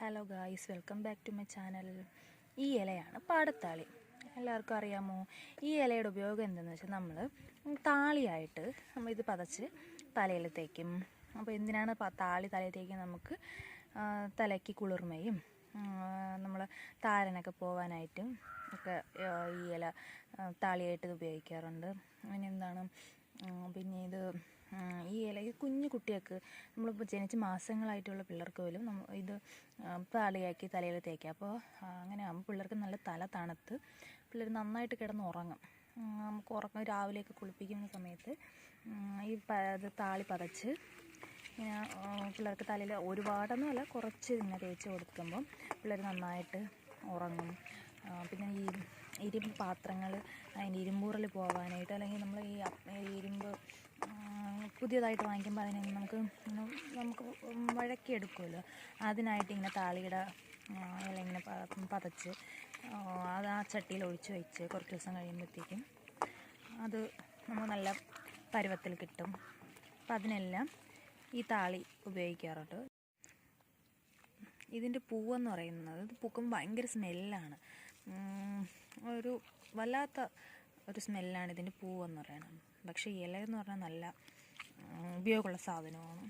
Hello guys welcome back to my channel ഈ ഇലയാണ് പാടത്താളി. എല്ലാവർക്കും അറിയാമോ? ഈ ഇലയുടെ ഉപയോഗം എന്തെന്ന് വെച്ചാൽ നമ്മൾ താളിയായിട്ട് നമ്മൾ ഇത് പതച്ച് തലയിൽ തേക്കും. അപ്പോൾ എന്തിനാണ് താളി തലയിൽ തേക്കുന്നത് നമുക്ക് തലയ്ക്ക് കുളിർമയും നമ്മൾ താരനൊക്കെ പോകാനായിട്ടും ഒക്കെ ഈ ഇല താളിയായിട്ട് ഉപയോഗിക്കാറുണ്ട്. പിന്നെ എന്താണ്? പിന്നെ ഇത് ഈ ഇല ഈ കുഞ്ഞു കുട്ടികൾക്ക് നമ്മളിപ്പോൾ ജനിച്ച് മാസങ്ങളായിട്ടുള്ള പിള്ളേർക്ക് പോലും നമ്മ ഇത് പാളിയാക്കി തലയിൽ തേക്കുക അപ്പോൾ അങ്ങനെ ആകുമ്പോൾ പിള്ളേർക്ക് നല്ല തല തണുത്ത് പിള്ളേർ നന്നായിട്ട് കിടന്ന് ഉറങ്ങും. നമുക്ക് ഉറക്കം രാവിലെയൊക്കെ കുളിപ്പിക്കുന്ന സമയത്ത് ഈ ഇത് താളി പതച്ച് ഇങ്ങനെ പിള്ളേർക്ക് തലയിൽ ഒരുപാടൊന്നും അല്ല കുറച്ച് ഇങ്ങനെ തേച്ച് കൊടുക്കുമ്പം പിള്ളേർ നന്നായിട്ട് ഉറങ്ങും. പിന്നെ ഈ ഇരുമ്പ് പാത്രങ്ങൾ അതിന്റെ ഇരുമ്പൂറിൽ പോകാനായിട്ട് അല്ലെങ്കിൽ നമ്മൾ ഈ ഇരുമ്പ് പുതിയതായിട്ട് വാങ്ങിക്കുമ്പോൾ അതിനെ നമുക്ക് നമുക്ക് വഴക്കിയെടുക്കുമല്ലോ അതിനായിട്ട് ഇങ്ങനെ താളിയുടെ അല്ലെങ്കിൽ ഇങ്ങനെ പതച്ച് അത് ആ ചട്ടിയിൽ ഒഴിച്ച് വെച്ച് കുറച്ച് ദിവസം കഴിയുമ്പോഴത്തേക്കും അത് നമുക്ക് നല്ല പരുവത്തിൽ കിട്ടും. അപ്പം അതിനെല്ലാം ഈ താളി ഉപയോഗിക്കാറുണ്ട്. ഇതിന്റെ പൂവെന്ന് പറയുന്നത് പൂക്കുമ്പോൾ ഭയങ്കര സ്മെല്ലാണ്. ഒരു വല്ലാത്ത ഒരു സ്മെല്ലാണ് ഇതിന്റെ പൂവെന്ന് പറയുന്നത്. പക്ഷേ ഇല എന്ന് പറഞ്ഞാൽ നല്ല ഉപയോഗമുള്ള സാധനമാണ്.